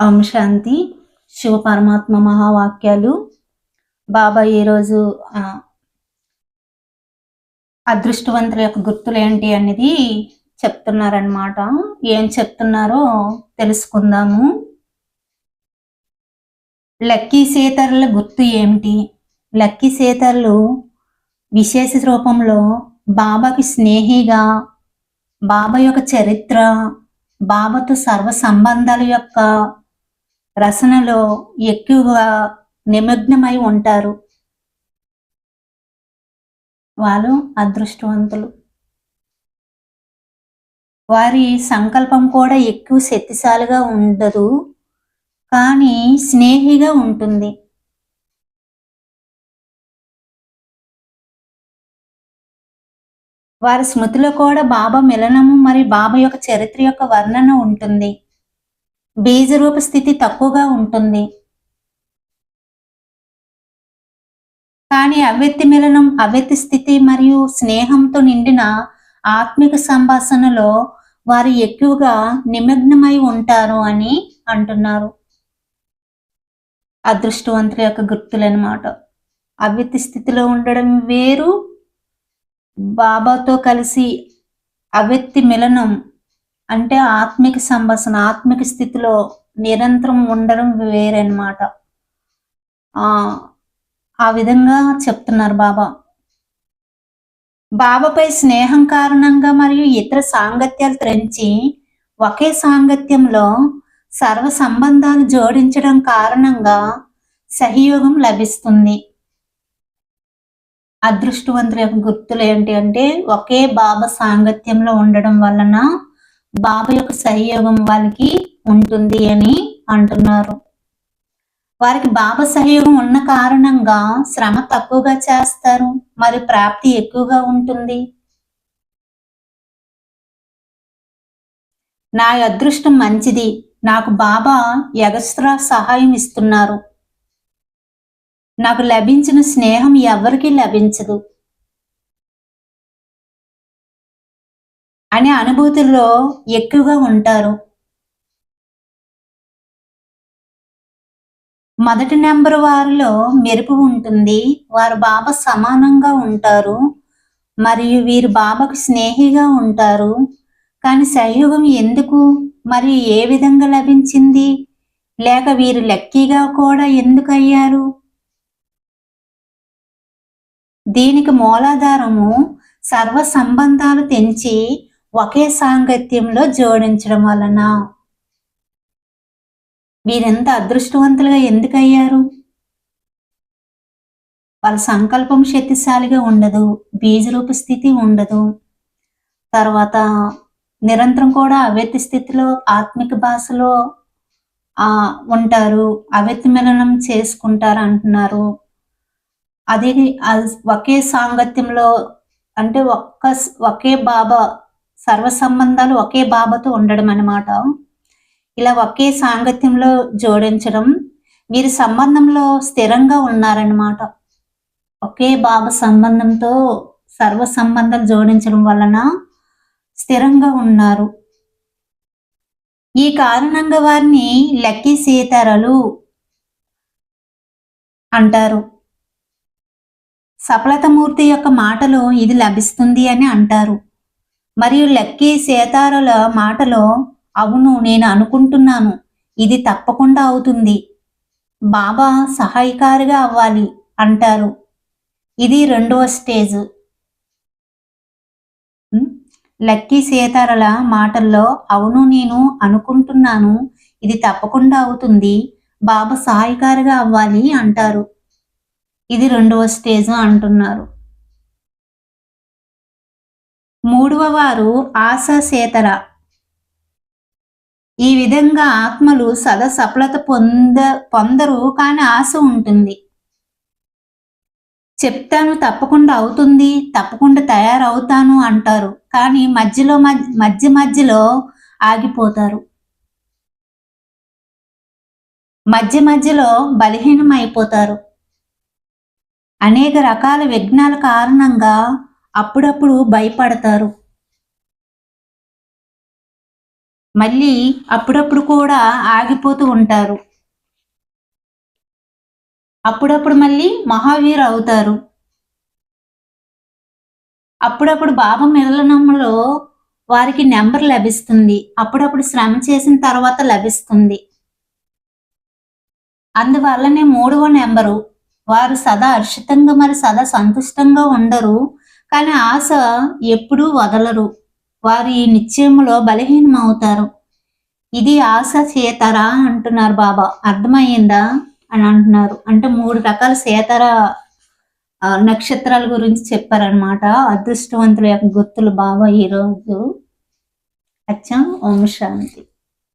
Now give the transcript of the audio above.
ఓం శాంతి శివ పరమాత్మ మహావాక్యాలు బాబా ఈరోజు అదృష్టవంతుల యొక్క గుర్తులు ఏంటి అనేది చెప్తున్నారనమాట ఏం చెప్తున్నారో తెలుసుకుందాము. లక్కీ సీతరుల గుర్తు ఏమిటి? లక్కీ సీతరులు విశేష రూపంలో బాబాకి స్నేహిగా బాబా యొక్క చరిత్ర బాబాతో సర్వ సంబంధాల యొక్క రచనలో ఎక్కువగా నిమగ్నమై ఉంటారు వాళ్ళు అదృష్టవంతులు. వారి సంకల్పం కూడా ఎక్కువ శక్తిశాలిగా ఉండదు కానీ స్నేహిగా ఉంటుంది. వారి స్మృతిలో కూడా బాబా మిలనము మరియు బాబా యొక్క చరిత్ర యొక్క వర్ణన ఉంటుంది. బీజరూప స్థితి తక్కువగా ఉంటుంది. కానీ అవ్యక్తి మిలనం అవ్యక్తి స్థితి మరియు స్నేహంతో నిండిన ఆత్మిక సంభాషణలో వారు ఎక్కువగా నిమగ్నమై ఉంటారు అని అంటున్నారు. అదృష్టవంతుల యొక్క గుర్తులన్నమాట. అవ్యక్తి స్థితిలో ఉండడం వేరు. బాబాతో కలిసి అవ్యక్తి మిలనం అంటే ఆత్మిక సంభాషణ ఆత్మిక స్థితిలో నిరంతరం ఉండడం వేరనమాట ఆ ఆ విధంగా చెప్తున్నారు బాబా. బాబాపై స్నేహం కారణంగా మరియు ఇతర సాంగత్యాలు త్రెంచి ఒకే సాంగత్యంలో సర్వ సంబంధాలు జోడించడం కారణంగా సహయోగం లభిస్తుంది. అదృష్టవంతుల యొక్క గుర్తులు ఏంటి అంటే ఒకే బాబా సాంగత్యంలో ఉండడం వలన బాబా యొక్క సహయోగం వాళ్ళకి ఉంటుంది అని అంటున్నారు. వారికి బాబా సహయోగం ఉన్న కారణంగా శ్రమ తక్కువగా చేస్తారు. మరి ప్రాప్తి ఎక్కువగా ఉంటుంది. నా అదృష్టం మంచిది. నాకు బాబా ఎగస్ట్రా సహాయం ఇస్తున్నారు. నాకు లభించిన స్నేహం ఎవరికీ లభించదు. అనే అనుభూతుల్లో ఎక్కువగా ఉంటారు. మొదటి నెంబర్ వారిలో మెరుపు ఉంటుంది. వారు బాబా సమానంగా ఉంటారు. మరియు వీరు బాబాకు స్నేహిగా ఉంటారు. కానీ సహయోగం ఎందుకు? మరియు ఏ విధంగా లభించింది? లేక వీరు లక్కీగా కూడా ఎందుకు అయ్యారు? దీనికి మూలాధారము సర్వ సంబంధాలు తెంచి ఒకే సాంగత్యంలో జోడించడం వలన వీరెంత అదృష్టవంతులుగా ఎందుకయ్యారు? వాళ్ళ సంకల్పం శక్తిశాలిగా ఉండదు బీజరూప స్థితి ఉండదు. తర్వాత నిరంతరం కూడా అవ్యక్తి స్థితిలో ఆత్మిక భాషలో ఆ ఉంటారు. అవ్యక్తి మిలనం చేసుకుంటారు అంటున్నారు. అది ఒకే సాంగత్యంలో అంటే ఒక్క ఒకే బాబా సర్వ సంబంధాలు ఒకే బాబతో ఉండడం అన్నమాట. ఇలా ఒకే సాంగత్యంలో జోడించడం వీరి సంబంధంలో స్థిరంగా ఉన్నారన్నమాట. ఒకే బాబ సంబంధంతో సర్వ సంబంధాలు జోడించడం వలన స్థిరంగా ఉన్నారు. ఈ కారణంగా వారిని లక్కీ సీతారలు అంటారు. సఫలతమూర్తి యొక్క మాటలు ఇది లభిస్తుంది అని అంటారు. మరియు లక్కీ సీతారుల మాటలో అవును నేను అనుకుంటున్నాను. ఇది తప్పకుండా అవుతుంది. బాబా సహాయకారిగా అవ్వాలి అంటారు. ఇది రెండవ స్టేజ్. లక్కీ సీతారల మాటల్లో అవును నేను అనుకుంటున్నాను. ఇది తప్పకుండా అవుతుంది. బాబా సహాయకారిగా అవ్వాలి అంటారు. ఇది రెండవ స్టేజ్ అంటున్నారు. మూడవ వారు ఆశాసేతర ఈ విధంగా ఆత్మలు సదా సఫలత పొంద పొందరు కానీ ఆశ ఉంటుంది. చెప్తాను తప్పకుండా అవుతుంది తప్పకుండా తయారవుతాను అంటారు. కానీ మధ్యలో మధ్య మధ్య మధ్యలో ఆగిపోతారు. మధ్య మధ్యలో బలహీనం అయిపోతారు అనేక రకాల విఘ్నాల కారణంగా అప్పుడప్పుడు భయపడతారు. మళ్ళీ అప్పుడప్పుడు కూడా ఆగిపోతూ ఉంటారు. అప్పుడప్పుడు మళ్ళీ మహావీరు అవుతారు. అప్పుడప్పుడు బాబా మిలనంలో వారికి నెంబర్ లభిస్తుంది. అప్పుడప్పుడు శ్రమ చేసిన తర్వాత లభిస్తుంది. అందువల్లనే మూడవ నెంబరు. వారు సదా హర్షితంగా మరి సదా సంతుష్టంగా ఉండరు. కానీ ఆశ ఎప్పుడూ వదలరు. వారు ఈ నిశ్చయంలో బలహీనం అవుతారు ఇది ఆశ చేతరా అంటున్నారు బాబా. అర్థమయ్యిందా అని అంటున్నారు. అంటే మూడు రకాల సేతర ఆ, నక్షత్రాల గురించి చెప్పారనమాట అదృష్టవంతుల యొక్క గుర్తులు బాబా ఈరోజు అచ్చా. ఓం శాంతి.